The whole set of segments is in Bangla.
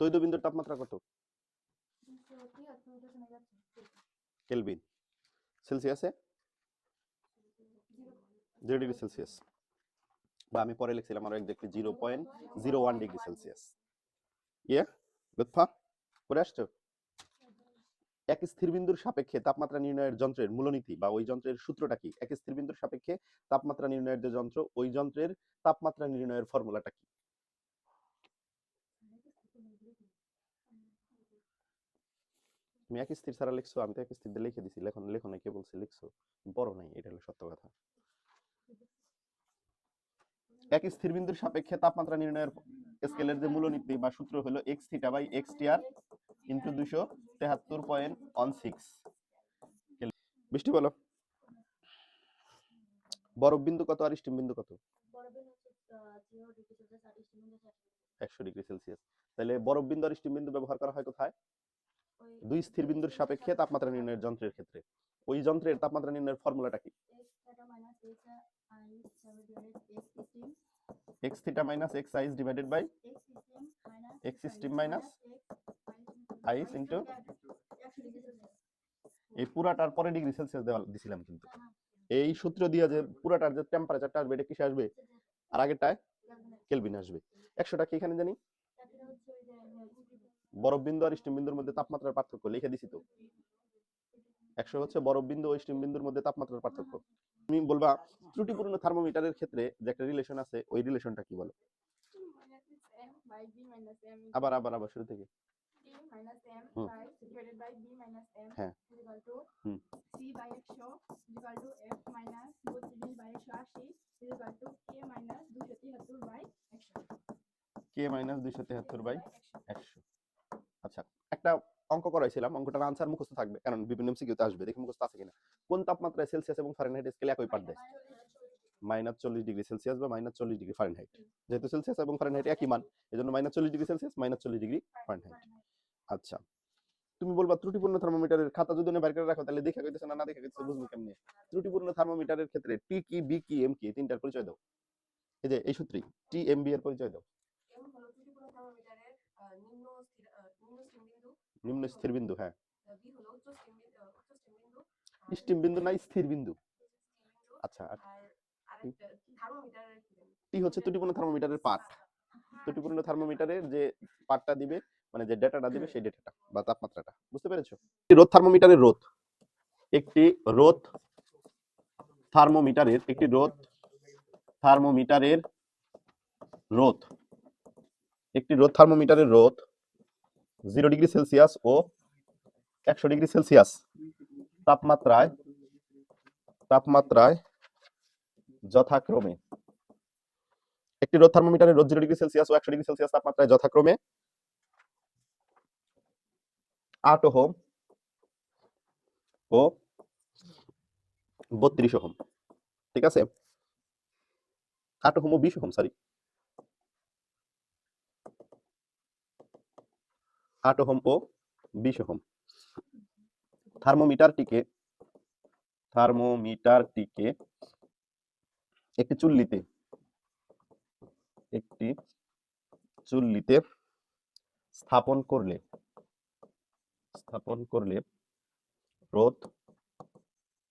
তৈদবিন্দুর তাপমাত্রা কত? কেলভিন। সেলসিয়াসে? Zero degree Celsius. বা আমি পরে লিখছিলাম আরও exactly zero point zero one degree Celsius. ইয়ে লুৎফা পরে আসছো? এক স্থির বিন্দুর সাপেক্ষে তাপমাত্রা নির্ণয়ের যন্ত্রের মূলনীতি বা ওই যন্ত্রের সূত্রটা কি? এক স্থির বিন্দুর সাপেক্ষে তাপমাত্রা নির্ণয়ের যে যন্ত্র, ওই যন্ত্রের তাপমাত্রা নির্ণয়ের ফর্মুলাটা কি? তুমি এক স্থির ছাড়া লিখছো আমি তো এক স্থির লিখে দিছি লেখন লেখনে কে বলছে লিখছো বড় নাই এটা হলো সত্য কথা এক স্থির বিন্দুর সাপেক্ষে তাপমাত্রা নির্ণয়ের স্কেলের যে মূলনীতি বা সূত্র হলো X theta by X TR into দুশো তেহাত্তর পয়েন্ট ওয়ান সিক্স বৃষ্টি বলো বরফ বিন্দু কত আর স্টিম বিন্দু কত একশো ডিগ্রি সেলসিয়াস তাহলে বরফ বিন্দু আর স্টিম বিন্দু ব্যবহার করা হয় কোথায় দুই স্থির বিন্দুর সাপেক্ষে তাপমাত্রা নির্ণয়ের যন্ত্রের ক্ষেত্রে। ওই যন্ত্রের তাপমাত্রা নির্ণয়ের ফর্মুলাটা কি? X theta minus X ice divided by X steam minus ice into এই পুরাটার পরে ডিগ্রি সেলসিয়াস দেওয়া দিছিলাম কিন্তু। এই সূত্র দিয়ে যে পুরাটার যে টেম্পারেচারটা আসবে এটা কিসে আসবে? আর আগেরটায় কেলভিন আসবে। একশোটা কি এখানে জানি? বরফ বিন্দু আর স্টিম বিন্দুর মধ্যে তাপমাত্রার পার্থক্য, লিখে দিছি তো। একশো হচ্ছে বরফ বিন্দু ও স্টিম বিন্দুর মধ্যে তাপমাত্রার পার্থক্য। তুমি বলবা, ত্রুটিপূর্ণ থার্মোমিটারের ক্ষেত্রে যে একটা রিলেশন আছে, ওই রিলেশনটা কি বলো? আবার আবার আবার শুরু থেকে। হ্যাঁ। কে মাইনাস দুইশো তেহাত্তর বাই একশো। আচ্ছা একটা অঙ্ক করাইছিলাম, অঙ্কটার আনসার মুখস্থ থাকবে, কারণ বিভিন্ন এমসিকিউতে আসবে, দেখি মুখস্থ আছে কিনা। কোন তাপমাত্রায় সেলসিয়াস এবং ফারেনহাইট স্কেলে একই পাঠ দেয়? মাইনাস চল্লিশ ডিগ্রি সেলসিয়াস বা মাইনাস চল্লিশ ডিগ্রি ফারেনহাইট যেহেতু সেলসিয়াস এবং ফারেনহাইট একই মান এই জন্য মাইনাস চল্লিশ ডিগ্রি সেলসিয়াস মাইনাস চল্লিশ ডিগ্রি ফারেনহাইট আচ্ছা তুমি বলবা ত্রুটিপূর্ণ থার্মোমিটারের খাতা যদি বের করে রাখো, তাহলে দেখা কইতেছে না না দেখে কইতেছে বুঝব কেমনে? ত্রুটিপূর্ণ থার্মোমিটারের ক্ষেত্রে টি কি বি কি এম কি, তিনটার পরিচয় দাও। এই যে, এই সূত্রই টি এম বি এর পরিচয় দাও। নিম্ন স্থির বিন্দু হ্যাঁ। স্টিম বিন্দু না স্থির বিন্দু। আচ্ছা আর টি হচ্ছে ত্রুটিপূর্ণ থার্মোমিটারের পার্ট ত্রুটিপূর্ণ থার্মোমিটারের যে পার্টটা দিবে মানে যে ডেটাটা দিবে সেই ডেটাটা বা তাপমাত্রাটা। বুঝতে পেরেছ? রোধ থার্মোমিটারের রোধ। একটি রোধ থার্মোমিটারের একটি রোধ থার্মোমিটারের রোধ। একটি রোধ থার্মোমিটারের রোধ জিরো ডিগ্রি সেলসিয়াস ও একশো ডিগ্রি সেলসিয়াস। তাপমাত্রায় তাপমাত্রায় যথাক্রমে। একটি রোধ থার্মোমিটারের রোধ জিরো ডিগ্রি সেলসিয়াস ও একশো ডিগ্রি সেলসিয়াস তাপমাত্রায় যথাক্রমে। আট ওহম ও বত্রিশ ওহম। ঠিক আছে? আট ওহম ও বিশ ওহম সরি আট ওহম ও বিশ ওহম থার্মোমিটারটিকে থার্মোমিটারটিকে একটি চুল্লিতে একটি চুল্লিতে স্থাপন করলে স্থাপন করলে রোধ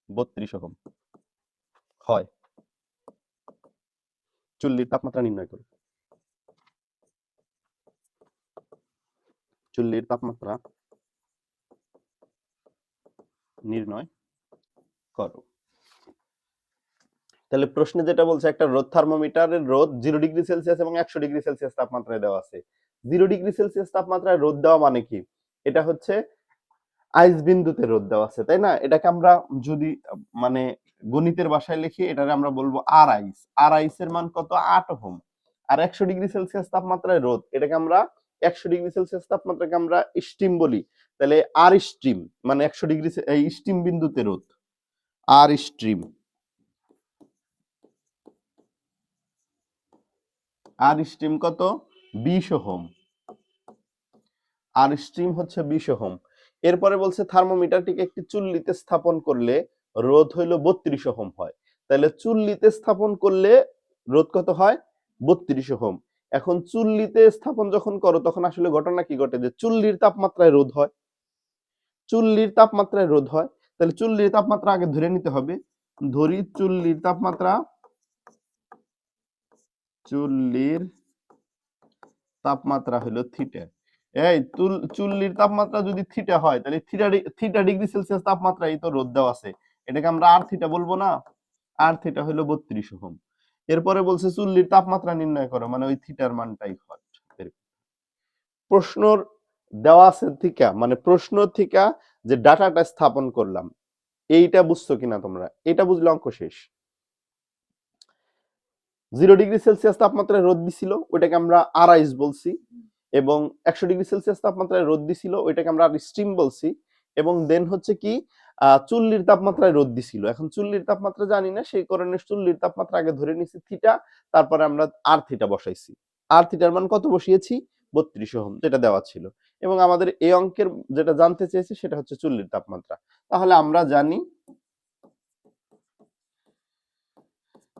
বত্রিশ ওহম হয়। চুল্লির তাপমাত্রা নির্ণয় করো চুল্লির তাপমাত্রা নির্ণয় করো। তাহলে প্রশ্নে যেটা বলছে, একটা রোদ থার্মোমিটারের রোদ জিরো ডিগ্রি সেলসিয়াস এবং একশো ডিগ্রি সেলসিয়াস তাপমাত্রায় দেওয়া আছে। জিরো ডিগ্রি সেলসিয়াস তাপমাত্রায় রোদ দেওয়া মানে কি? এটা হচ্ছে আইস বিন্দুতে রোদ দেওয়া আছে, তাই না? এটাকে আমরা যদি মানে গণিতের ভাষায় লিখি এটাকে আমরা বলব আর আইস। আর আইস এর মান কত? আট ওহম। আর একশো ডিগ্রি সেলসিয়াস তাপমাত্রায় রোদ, এটাকে আমরা একশো ডিগ্রি সেলসিয়াস তাপমাত্রাকে আমরা স্টিম বলি। তাহলে আর স্ট্রিম মানে একশো ডিগ্রি স্টিম বিন্দুতে রোদ আর স্ট্রিম আর স্ট্রিম কত? বিশ ওহম। আর স্ট্রিম হচ্ছে বিশ ওহম। এরপরে বলছে থার্মোমিটারটিকে একটি চুল্লিতে স্থাপন করলে রোধ হইল বত্রিশ ওহম হয়। তাহলে চুল্লিতে স্থাপন করলে রোধ কত হয়? বত্রিশ ওহম। এখন চুল্লিতে স্থাপন যখন করো, তখন আসলে ঘটনা কি ঘটে? যে চুল্লির তাপমাত্রায় রোধ হয়। চুল্লির তাপমাত্রায় রোধ হয়। তাহলে চুল্লির তাপমাত্রা আগে ধরে নিতে হবে। ধরি চুল্লির তাপমাত্রা চুল্লির তাপমাত্রা হলো থিটা এই চুল্লির তাপমাত্রা যদি থিটা হয়, তাহলে থিটা থিটা ডিগ্রি সেলসিয়াস তাপমাত্রায় তো রোদ দেওয়া আছে। এটাকে আমরা আর থিটা বলব না। আর থিটা হলো বত্রিশ ওহম। এরপরে বলছে চুল্লির তাপমাত্রা নির্ণয় করো মানে ওই থিটার মানটাই হট প্রশ্নর দেওয়া আছে থিকা মানে প্রশ্ন থিকা যে ডাটাটা স্থাপন করলাম, এইটা বুঝছ কিনা তোমরা? এটা বুঝলে অঙ্ক শেষ। জিরো ডিগ্রি সেলসিয়াস তাপমাত্রায় রোদ দিছিল, ওইটাকে আমরা আরাইস বলছি, এবং একশো ডিগ্রি সেলসিয়াস তাপমাত্রায় রোদ দিছিল, ওইটাকে আমরা স্টিম বলছি, এবং দেন হচ্ছে কি চুল্লির তাপমাত্রায় রোদ দিছিল। এখন চুল্লির তাপমাত্রা জানি না, সেই কারণে চুল্লির তাপমাত্রা আগে ধরে নিছি থিটা, তারপরে আমরা আর থিটা বসাইছি। আর থিটার মান কত বসিয়েছি? বত্রিশ ওহম, যেটা দেওয়া ছিল। এবং আমাদের এই অঙ্কের যেটা জানতে চেয়েছি, সেটা হচ্ছে চুল্লির তাপমাত্রা। তাহলে আমরা জানি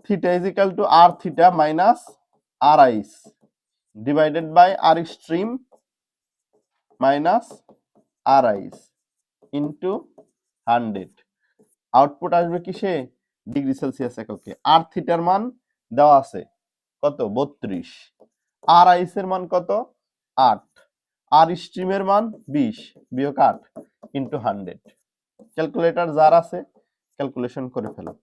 theta is equal to R theta minus R ice divided by R stream minus R ice into hundred. Output আসবে কিসে? ডিগ্রি সেলসিয়াস এককে। আর থিটার মান দেওয়া আছে কত? বত্রিশ। আর আইসের মান কত? আট। আর স্ট্রিমের মান বিশ। বিয়োগ আট ইন্টু হান্ড্রেড। ক্যালকুলেটার যার আছে, ক্যালকুলেশন করে ফেলো।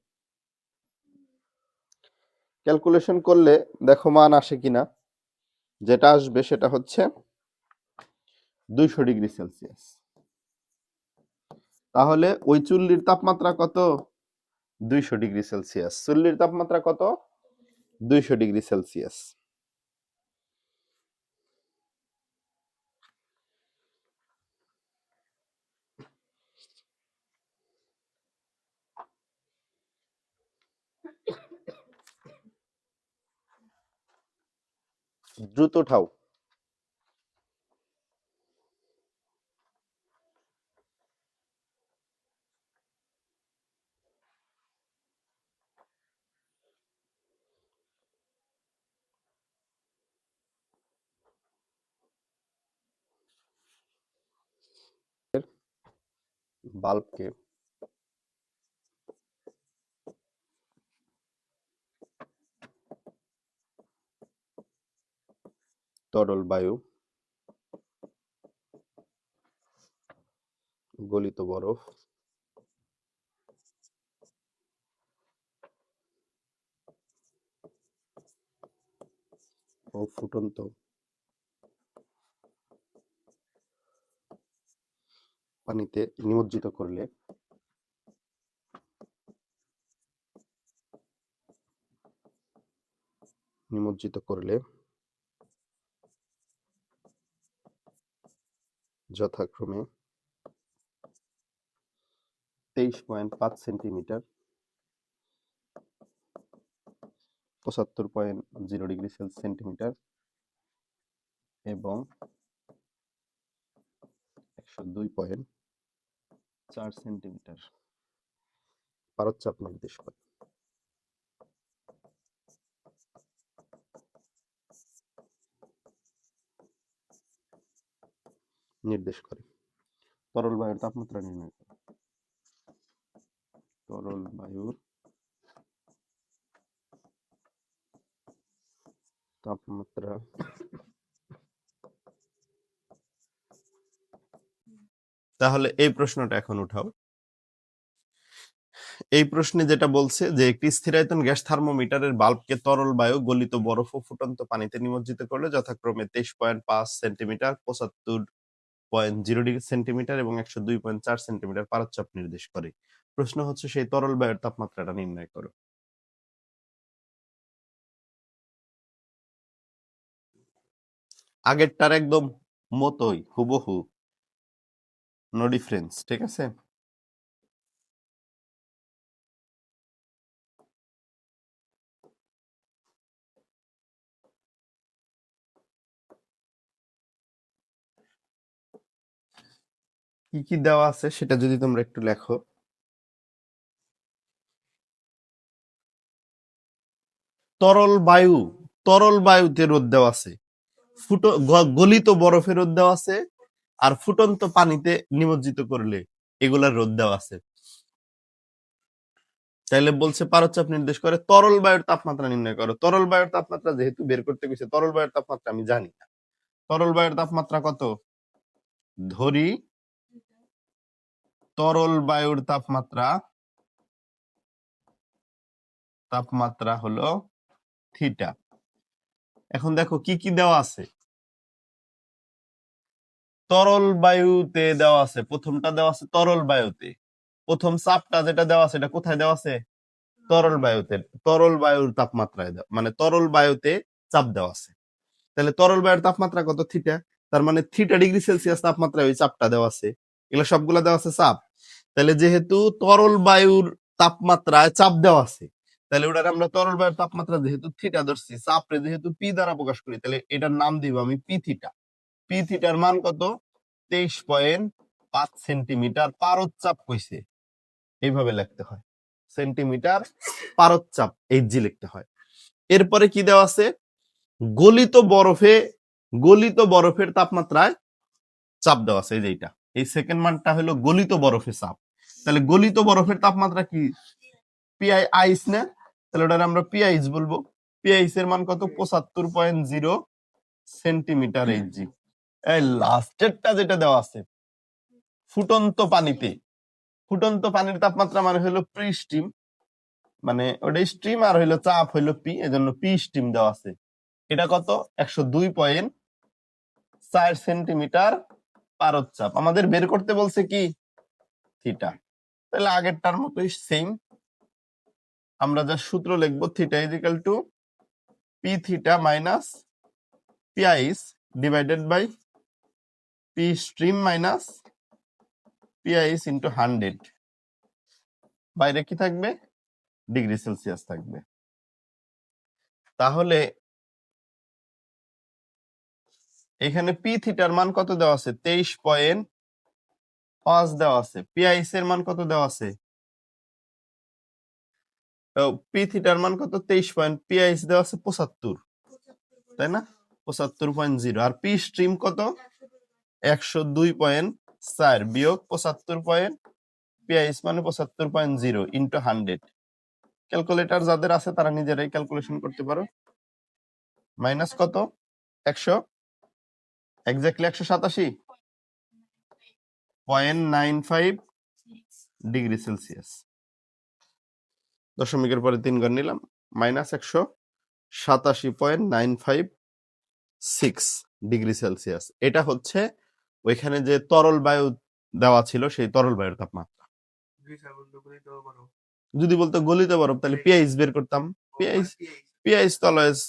ক্যালকুলেশন করলে দেখো মান আসে কিনা? যেটা আসবে সেটা হচ্ছে দুইশো ডিগ্রি সেলসিয়াস। তাহলে ওই চুল্লির তাপমাত্রা কত? দুইশো ডিগ্রি সেলসিয়াস। চুল্লির তাপমাত্রা কত? দুইশো ডিগ্রি সেলসিয়াস। দ্রুত উঠাও। বাল্বকে। তরল বায়ু। গলিত বরফ। ও ফুটন্ত পানিতে নিমজ্জিত করলে নিমজ্জিত করলে যথাক্রমে তেইশ পয়েন্ট পাঁচ সেন্টিমিটার পঁচাত্তর পয়েন্ট জিরো ডিগ্রি সেন্টিমিটার এবং একশো দুই পয়েন্ট চার সেন্টিমিটার। পারচ্চাপ নির্দেশ করে নির্দেশ করে। তরল বায়ুর তাপমাত্রা নির্ণয় করে। তরল বায়ুর তাপমাত্রা তাহলে এই প্রশ্নটা এখন উঠাও। এই প্রশ্নে যেটা বলছে যে, একটি স্থিরায়তন গ্যাস থার্মোমিটারের বাল্বকে তরল বায়ু, গলিত বরফ ও ফুটন্ত পানিতে নিমজ্জিত করলে যথাক্রমে তেইশ পয়েন্ট পাঁচ সেন্টিমিটার, পঁচাত্তর পয়েন্ট জিরো ডিগ্রি সেন্টিমিটার এবং একশো দুই পয়েন্ট চার সেন্টিমিটার পারচ্চাপ নির্দেশ করে। প্রশ্ন হচ্ছে, সেই তরল বায়ুর তাপমাত্রাটা নির্ণয় করো। আগেরটার একদম মতোই, হুবহু। নো ডিফারেন্স ঠিক আছে? কি কি দেওয়া আছে সেটা যদি তোমরা একটু লেখো। তরল বায়ু, তরল বায়ুতে রোদ দেওয়া আছে। ফুটো গলিত বরফে রোদ দেওয়া আছে। আর ফুটন্ত পানিতে নিমজ্জিত করলে এগুলার রোদ দেওয়া আছে। তাইলে বলছে পারচ্চাপ নির্দেশ করে, তরল বায়ুর তাপমাত্রা নির্ণয় করো। তরল বায়ুর তাপমাত্রা যেহেতু বের করতে গেছে, তরল বায়ুর তাপমাত্রা আমি জানি না। তরল বায়ুর তাপমাত্রা কত? ধরি তরল বায়ুর তাপমাত্রা তাপমাত্রা হলো থিটা। এখন দেখো কি কি দেওয়া আছে? তরল বায়ুতে দেওয়া আছে। প্রথমটা দেওয়া আছে তরল বায়ুতে। প্রথম চাপটা যেটা দেওয়া আছে, এটা কোথায় দেওয়া আছে? তরল বায়ুতে। তরল বায়ুর তাপমাত্রায় মানে তরল বায়ুতে চাপ দেওয়া আছে। তাহলে তরল বায়ুর তাপমাত্রা কত? থিটা। তার মানে থিটা ডিগ্রি সেলসিয়াস তাপমাত্রায় ওই চাপটা দেওয়া আছে। এগুলো সবগুলা দেওয়া আছে চাপ। তাহলে যেহেতু তরল বায়ুর তাপমাত্রায় চাপ দেওয়া আছে, তাহলে ওটার আমরা তরল বায়ুর তাপমাত্রা যেহেতু থিটা ধরছি, চাপরে যেহেতু পি দ্বারা প্রকাশ করি, তাহলে এটার নাম দিব আমি পি থিটা। পি থিটার মান কত? তেইশ পয়েন্ট পাঁচ সেন্টিমিটার পারচ্চাপ কইছে। এইভাবে লিখতে হয়। সেন্টিমিটার পারচ্চাপ এইচ জি লিখতে হয়। এরপরে কি দেওয়া আছে? গলিত বরফে, গলিত বরফের তাপমাত্রায় চাপ দেওয়া আছে, এই যে এই সেকেন্ড মানটা হলো গলিত বরফে চাপ। তাহলে গলিত বরফের তাপমাত্রা কি? পিআই আইস না? তাহলে ওটার আমরা পিআইস বলব। পিআইস এর মান কত? পঁচাত্তর point zero centimetre H G. লাস্টেরটা যেটা দেওয়া আছে, ফুটন্ত পানিতে। ফুটন্ত পানির তাপমাত্রা মানে হলো প্রি স্টিম মানে ওটা স্টিম আর হইল চাপ হইল পি এজন্য পি স্টিম দেওয়া আছে। এটা কত? একশো দুই পয়েন্ট চার সেন্টিমিটার পারদ চাপ। আমাদের বের করতে বলছে কি? থিটা তাহলে আগেরটার মতোই সেম আমরা যা সূত্র লিখব theta is equal to P theta minus P ice divided by P stream minus P ice into hundred বাইরে কি থাকবে? ডিগ্রি সেলসিয়াস থাকবে। তাহলে এখানে পি থিটার মান কত দেওয়া আছে? তেইশ পয়েন্ট পাঁচ দেওয়া আছে। পি আইস এর মান কত দেওয়া আছে? পি থিটার মান কত? তেইশ পয়েন্ট পি আইস দেওয়া আছে পঁচাত্তর। তাই না? পঁচাত্তর পয়েন্ট জিরো আর পি স্ট্রিম কত? একশো দুই পয়েন্ট চার বিয়োগ পঁচাত্তর পয়েন্ট, পিআইএস মানে পঁচাত্তর point zero into hundred calculator যাদের আছে তারা নিজেরাই ক্যালকুলেশন করতে পারো। মাইনাস কত? একশো। এক্স্যাক্টলি একশো সাতাশি। Point nine five degree Celsius. দশমিকের পরে তিন ঘর নিলাম। মাইনাস একশো। সাতাশি point nine five six degree Celsius. এটা হচ্ছে ওইখানে যে তরল বায়ু দেওয়া ছিল সেই তরল বায়ুর তাপমাত্রা। যদি বলতো গলিত বরফ তাহলে পিআইস বের করতাম। পিআইস পিআইস তলয়েস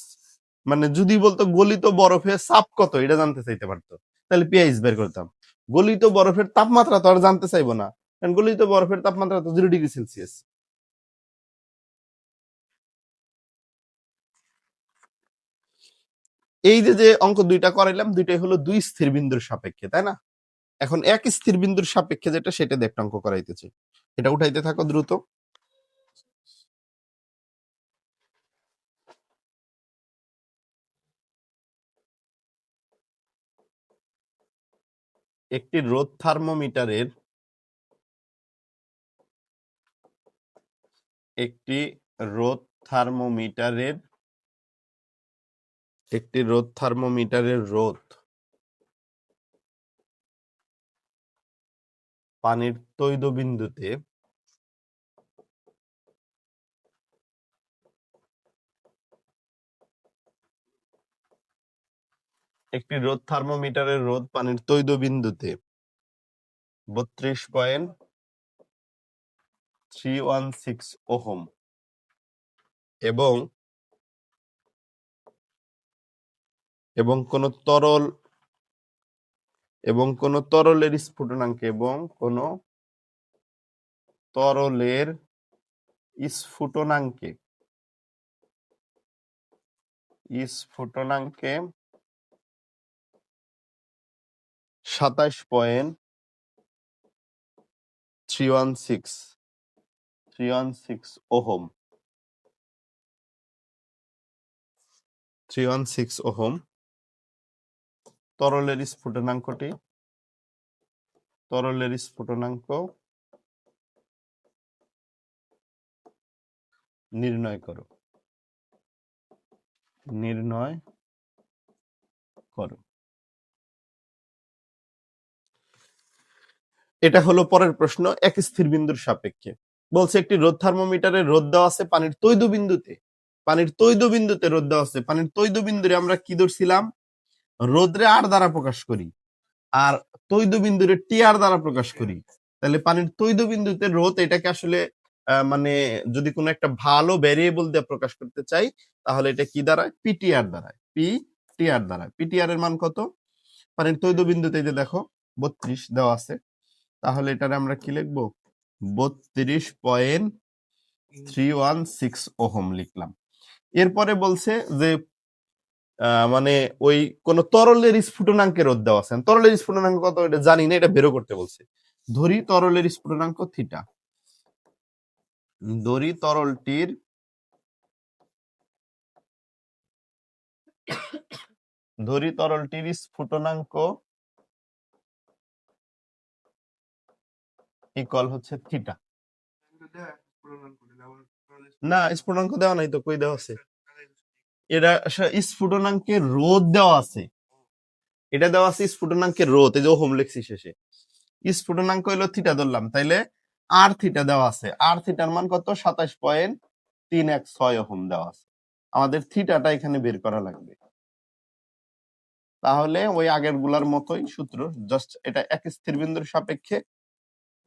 মানে যদি বলতো গলিত বরফে চাপ কত এটা জানতে চাইতে পারতো। তাহলে পিআইস বের করতাম। গলিত বরফের তাপমাত্রা তো আর জানতে চাইব না। কারণ গলিত বরফের তাপমাত্রা তো জিরো ডিগ্রি সেলসিয়াস। এই যে যে অঙ্ক দুইটা করাইলাম, দুইটাই হলো দুই স্থির বিন্দুর সাপেক্ষে, তাই না? এখন এক স্থির বিন্দুর সাপেক্ষে যেটা, সেটা দিয়ে অঙ্ক করাইতেছে। এটা উঠাইতে থাকো দ্রুত। একটি রোদ থার্মোমিটারের একটি রোদ থার্মোমিটারের একটি রোদ থার্মোমিটারের রোদ পানির তৈদ বিন্দুতে একটি রোদ থার্মোমিটারের রোদ পানির তৈদ বিন্দুতে বত্রিশ point three one six ohm এবং এবং কোন তরল, এবং কোন তরলের স্ফুটনাঙ্ক এবং কোন তরলের স্ফুটনাঙ্কে স্ফুটনাঙ্কে সাতাশ point three one six, three one six ohm, three one six ohm তরলের স্ফুটনাঙ্কটি। তরলের স্ফুটনাঙ্ক নির্ণয় করো। নির্ণয় করো। এটা হলো পরের প্রশ্ন, এক স্থির বিন্দুর সাপেক্ষে। বলছে, একটি রোদ থার্মোমিটারে রোদ দেওয়া আছে পানির তৈদ বিন্দুতে। পানির তৈদ বিন্দুতে রোদ দেওয়া আছে। পানির তৈদ বিন্দুরে আমরা কি ধরছিলাম? রোদ্রে আর দ্বারা প্রকাশ করি আর তৈদ বিন্দুরে টি আর দ্বারা প্রকাশ করি। তাহলে পানির তৈদ বিন্দুতে রোদ এটাকে আসলে মানে যদি কোনো একটা ভালো ভ্যারিয়েবল দিয়ে প্রকাশ করতে চাই তাহলে এটা কি দাঁড়ায় পিটিআর দাঁড়ায় পি টিআর দাঁড়ায় পিটিআর এর মান কত? পানির তৈদ বিন্দুতে যে দেখো বত্রিশ দেওয়া আছে। তাহলে এটার আমরা কি লিখব? বত্রিশ point three one six ohm লিখলাম। এরপরে বলছে যে মানে ওই কোন তরলের স্ফুটনাঙ্কে রোধ দেওয়া আছে। তরলের স্ফুটনাঙ্ক কত এটা জানি না, এটা বেরো করতে বলছে। ধরি তরলের স্ফুটনাঙ্ক থিটা। ধরি তরলটির ধরি তরলটির স্ফুটনাঙ্ক ইকুয়াল হচ্ছে থিটা। না, স্ফুটনাঙ্ক দেওয়া নাই তো, কই দেওয়া আছে? এটা আসলে স্ফুটনাঙ্কের রোধ দেওয়া আছে। এটা দেওয়া আছে স্ফুটনাঙ্কের রোধ এই যে ওহম লিখছি শেষে। স্ফুটনাঙ্ক থিটা ধরলাম, তাইলে আর থিটা দেওয়া আছে। আর থিটার মান কত? সাতাশ পয়েন্ট তিন এক ছয় ওহম দেওয়া আছে। আমাদের থিটাটা এখানে বের করা লাগবে। তাহলে ওই আগেরগুলার মতোই সূত্র জাস্ট এটা এক স্থির বিন্দুর সাপেক্ষে,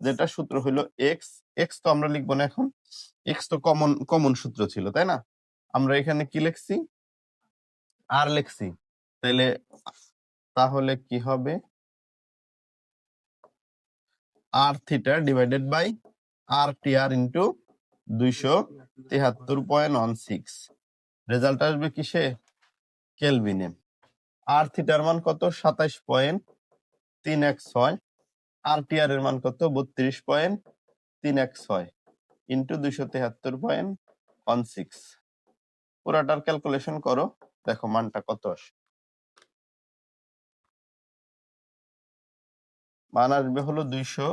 যেটা সূত্র হইল এক্স এক্স তো আমরা লিখব না এখন। এক্স তো কমন কমন সূত্র ছিল, তাই না? আমরা এখানে কি লিখছি? আর লিখছি। তাইলে তাহলে কি হবে? R theta divided by R T R into দুইশো তেহাত্তর পয়েন্ট ওয়ান সিক্স রেজাল্ট আসবে কিসে? কেলভিনে আর থিটার মান কত? সাতাইশ পয়েন্ট তিন এক ছয়। আর টি আর এর মান কত? বত্রিশ পয়েন্ট তিন এক ছয়। ইন্টু দুইশো তেহাত্তর পয়েন্ট ওয়ান সিক্স পুরাটার ক্যালকুলেশন করো। দেখো মানটা কত আসে? মান আসবে হলো দুইশো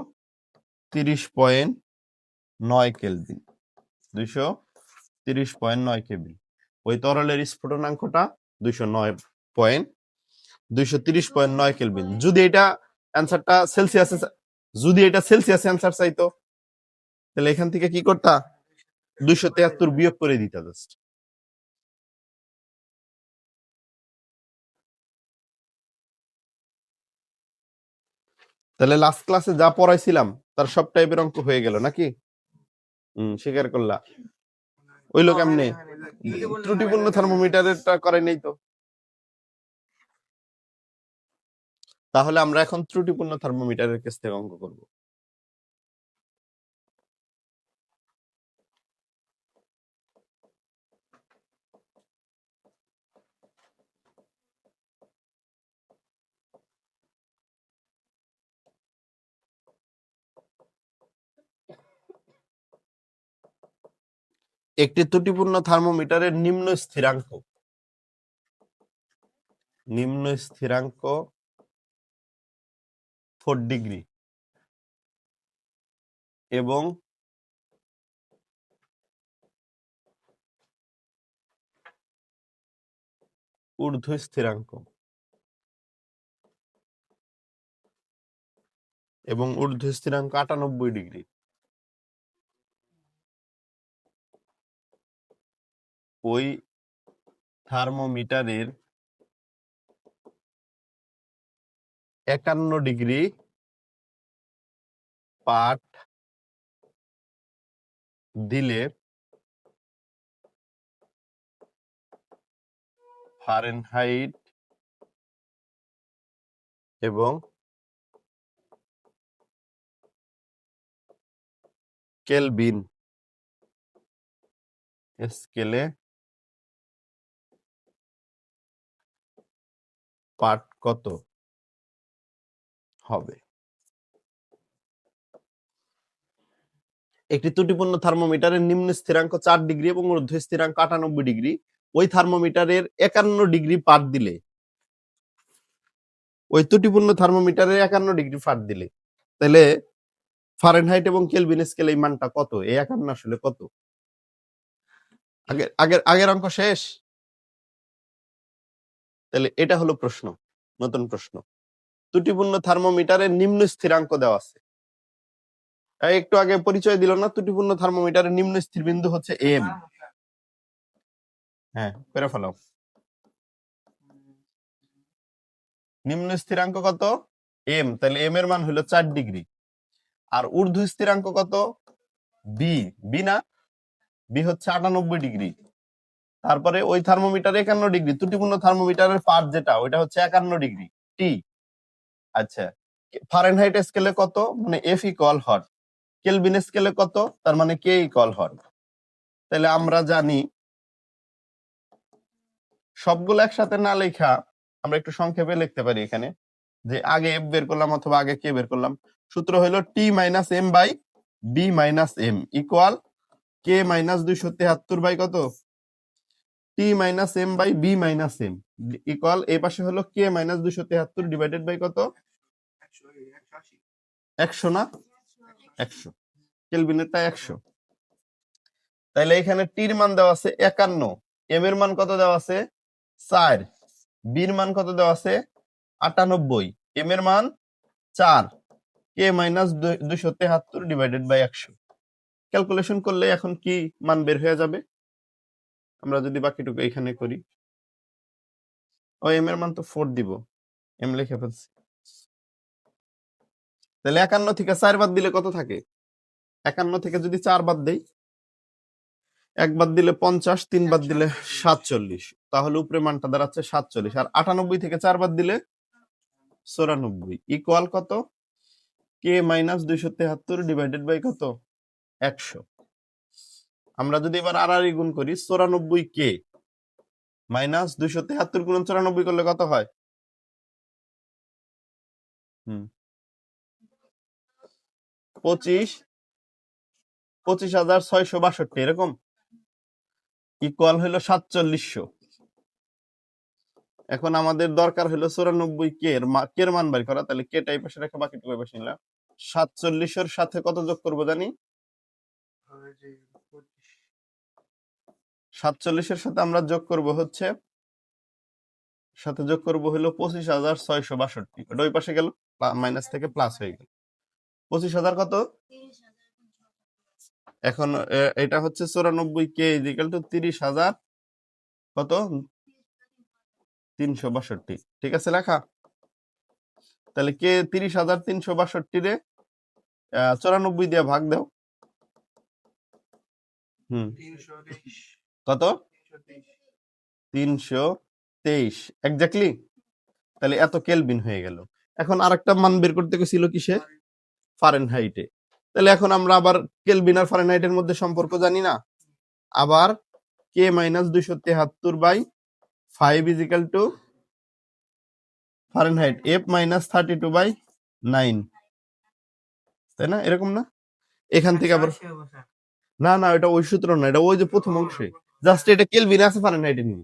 তিরিশ পয়েন্ট নয় কেলভিন দুইশো তিরিশ পয়েন্ট নয় কেবিল ওই তরলের স্ফুটনাঙ্কটা দুইশো নয় পয়েন্ট। দুইশো তিরিশ পয়েন্ট নয় কেলভিন যদি এটা অ্যান্সারটা সেলসিয়াসে যদি এটা সেলসিয়াস অ্যান্সার চাইতো, তাহলে এখান থেকে কি করতা? দুইশো তেহাত্তর বিয়োগ করে দিতা জাস্ট তাহলে লাস্ট ক্লাসে যা পড়াইছিলাম, তার সব টাইপের অঙ্ক হয়ে গেল নাকি? হম স্বীকার করলা। ওই লোক এমনি ত্রুটিপূর্ণ থার্মোমিটারেরটা করে নেই তো। তাহলে আমরা এখন ত্রুটিপূর্ণ থার্মোমিটারের কেস থেকে অঙ্ক করব। একটি ত্রুটিপূর্ণ থার্মোমিটারের নিম্ন স্থিরাঙ্ক। নিম্ন স্থিরাঙ্ক ফোর ডিগ্রি এবং ঊর্ধ্ব স্থিরাঙ্ক এবং ঊর্ধ্ব স্থিরাঙ্ক আটানব্বই ডিগ্রি ওই থার্মোমিটারের একান্ন ডিগ্রি পাঠ দিলে ফারেনহাইট এবং কেলভিন স্কেলে পাঠ কত? হবে। একটি ত্রুটিপূর্ণ থার্মোমিটারের নিম্ন স্থিরাঙ্ক চার ডিগ্রি এবং ঊর্ধ্ব স্থিরাঙ্ক আটানব্বই ডিগ্রি। ওই থার্মোমিটারের একান্ন ডিগ্রি পার দিলে। ওই ত্রুটিপূর্ণ থার্মোমিটারের একান্ন ডিগ্রি পার দিলে। তাহলে ফারেনহাইট এবং কেলভিন স্কেল এই মানটা কত? এই একান্ন আসলে কত? আগের আগের আগের অঙ্ক শেষ? তাহলে এটা হলো প্রশ্ন, নতুন প্রশ্ন। ত্রুটিপূর্ণ থার্মোমিটারের নিম্ন স্থিরাঙ্ক দেওয়া আছে। একটু আগে পরিচয় দিল না, ত্রুটিপূর্ণ থার্মোমিটারের নিম্ন স্থির বিন্দু হচ্ছে এম হ্যাঁ করে নিম্ন স্থিরাঙ্ক কত? এম তাহলে এম এর মান হলো চার ডিগ্রি। আর ঊর্ধ্ব স্থিরাঙ্ক কত? বি বি না? বি হচ্ছে আটানব্বই ডিগ্রি। তারপরে ওই থার্মোমিটার একান্ন ডিগ্রি ত্রুটিপূর্ণ থার্মোমিটারের পার যেটা, ওইটা হচ্ছে একান্ন ডিগ্রি টি আচ্ছা ফারেনহাইট স্কেলে কত? মানে এফ ইকুয়াল হট কেলভিন স্কেলে কত? তার মানে কে ইকুয়াল হট তাহলে আমরা জানি সবগুলো একসাথে না লেখা আমরা একটু সংক্ষেপে লিখতে পারি এখানে, যে আগে এফ বের করলাম অথবা আগে কে বের করলাম। সূত্র হলো T minus M by B minus M equal K minus দুইশো তেহাত্তর বাই কত? T minus M by B minus M equal এই পাশে হলো কে মাইনাস দুশো তেহাত্তর ডিভাইডেড বাই কত? একশো না? একশো। কেলভিনেরটা একশো। তাইলে এখানে টির মান দেওয়া আছে একান্ন। এম এর মান কত দেওয়া আছে? চার। বির মান কত দেওয়া আছে? আটানব্বই। এম এর মান চার। কে মাইনাস দুশো তেহাত্তর ডিভাইডেড বাই একশো। ক্যালকুলেশন করলে এখন কি মান বের হয়ে যাবে? আমরা যদি বাকিটুকু এখানে করি। ও এম এর মান তো ফোর দিব। এম লিখে ফেলছি। তাহলে একান্ন থেকে চার বাদ দিলে কত থাকে? একান্ন থেকে যদি চার বাদ দেই এক বাদ দিলে পঞ্চাশ তিন বাদ দিলে সাতচল্লিশ। তাহলে উপরে মানটা দাঁড়াচ্ছে সাতচল্লিশ। আর আটানব্বই থেকে চার বাদ দিলে চৌরানব্বই। ইকুয়াল কত? কে মাইনাস দুইশো তেহাত্তর ডিভাইডেড বাই কত? একশো। আমরা যদি এবার আর গুণ করি চৌরানব্বই কে মাইনাস দুইশো তেহাত্তর গুণ চৌরানব্বই করলে কত হয়? হুম। পঁচিশ পঁচিশ হাজার ছয়শো বাষট্টি, এরকম? ইকুয়াল হলো সাতচল্লিশশো। এখন আমাদের দরকার হলো চুরানব্বই কে এর কে এর মান বাড়ি করা? তাহলে কে টাই পাশে রেখে বাকিটুকু পাশে নিলাম। সাতচল্লিশের সাথে কত যোগ করব জানি? সাতচল্লিশের সাথে আমরা যোগ করব হচ্ছে, সাথে যোগ করব হলো পঁচিশ হাজার ছয়শো বাষট্টি। ওটা ওই পাশে গেল মাইনাস থেকে প্লাস হয়ে গেল। পঁচিশ হাজার কত? এখন এটা হচ্ছে চুরানব্বই কে ইজিক্যাল টু তিরিশ হাজার কত? তিনশো বাষট্টি। ঠিক আছে, লেখা? তাহলে কে তিরিশ হাজার তিনশো বাষট্টি রে চুরানব্বই দিয়ে ভাগ দাও। হুম। কত? তিনশো তেইশ। এক্স্যাক্টলি তাহলে এত কেলভিন হয়ে গেল। এখন আরেকটা মান বের করতে গেছিল কিসে? ফারেনহাইটে তাহলে এখন আমরা আবার কেলভিন আর ফারেনহাইটের মধ্যে সম্পর্ক জানি না। আবার কে মাইনাস দুইশো তেহাত্তর by five is equal to Fahrenheit F minus thirty two by nine তাই না? এরকম না? এখান থেকে আবার না না এটা ওই সূত্র না এটা ওই যে প্রথম অংশে। জাস্ট এটা কেলভিন আছে ফারেনহাইটে নিয়ে।